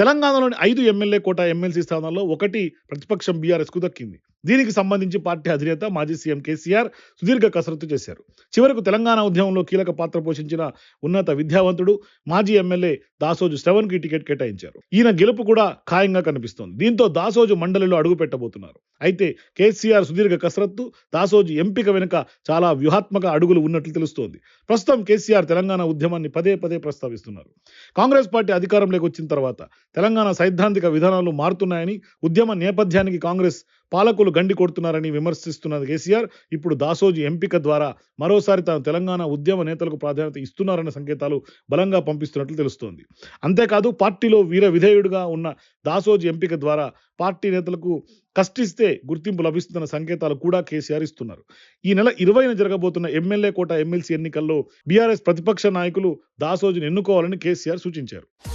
తెలంగాణలోని ఐదు MLA quota MLC స్థానాల్లో ఒకటి ప్రతిపక్షం బీఆర్ఎస్కు దక్కింది. దీనికి సంబంధించి పార్టీ అధినేత మాజీ సీఎం కేసీఆర్ సుదీర్ఘ కసరత్తు చేశారు. చివరకు తెలంగాణ ఉద్యమంలో కీలక పాత్ర పోషించిన ఉన్నత విద్యావంతుడు మాజీ ఎమ్మెల్యే దాసోజు శ్రవణ్కి టికెట్ కేటాయించారు. ఈయన గెలుపు కూడా ఖాయంగా కనిపిస్తోంది. దీంతో దాసోజు మండలిలో అడుగు పెట్టబోతున్నారు. అయితే కేసీఆర్ సుదీర్ఘ కసరత్తు దాసోజు ఎంపిక వెనుక చాలా వ్యూహాత్మక అడుగులు ఉన్నట్లు తెలుస్తోంది. ప్రస్తుతం కేసీఆర్ తెలంగాణ ఉద్యమాన్ని పదే పదే ప్రస్తావిస్తున్నారు. కాంగ్రెస్ పార్టీ అధికారంలోకి వచ్చిన తర్వాత తెలంగాణ సైద్ధాంతిక విధానాలు మారుతున్నాయని ఉద్యమ నేపథ్యానికి కాంగ్రెస్ పాలకులు గండి కొడుతున్నారని విమర్శిస్తున్న కేసీఆర్. ఇప్పుడు దాసోజీ ఎంపిక ద్వారా మరోసారి తాను తెలంగాణ ఉద్యమ నేతలకు ప్రాధాన్యత ఇస్తున్నారన్న సంకేతాలు బలంగా పంపిస్తున్నట్లు తెలుస్తోంది. అంతేకాదు పార్టీలో వీర విధేయుడుగా ఉన్న దాసోజీ ఎంపిక ద్వారా పార్టీ నేతలకు కష్టిస్తే గుర్తింపు లభిస్తున్న సంకేతాలు కూడా కేసీఆర్ ఇస్తున్నారు. ఈ నెల ఇరవైన జరగబోతున్న ఎమ్మెల్యే కోట ఎమ్మెల్సీ ఎన్నికల్లో బీఆర్ఎస్ ప్రతిపక్ష నాయకులు దాసోజును ఎన్నుకోవాలని కేసీఆర్ సూచించారు.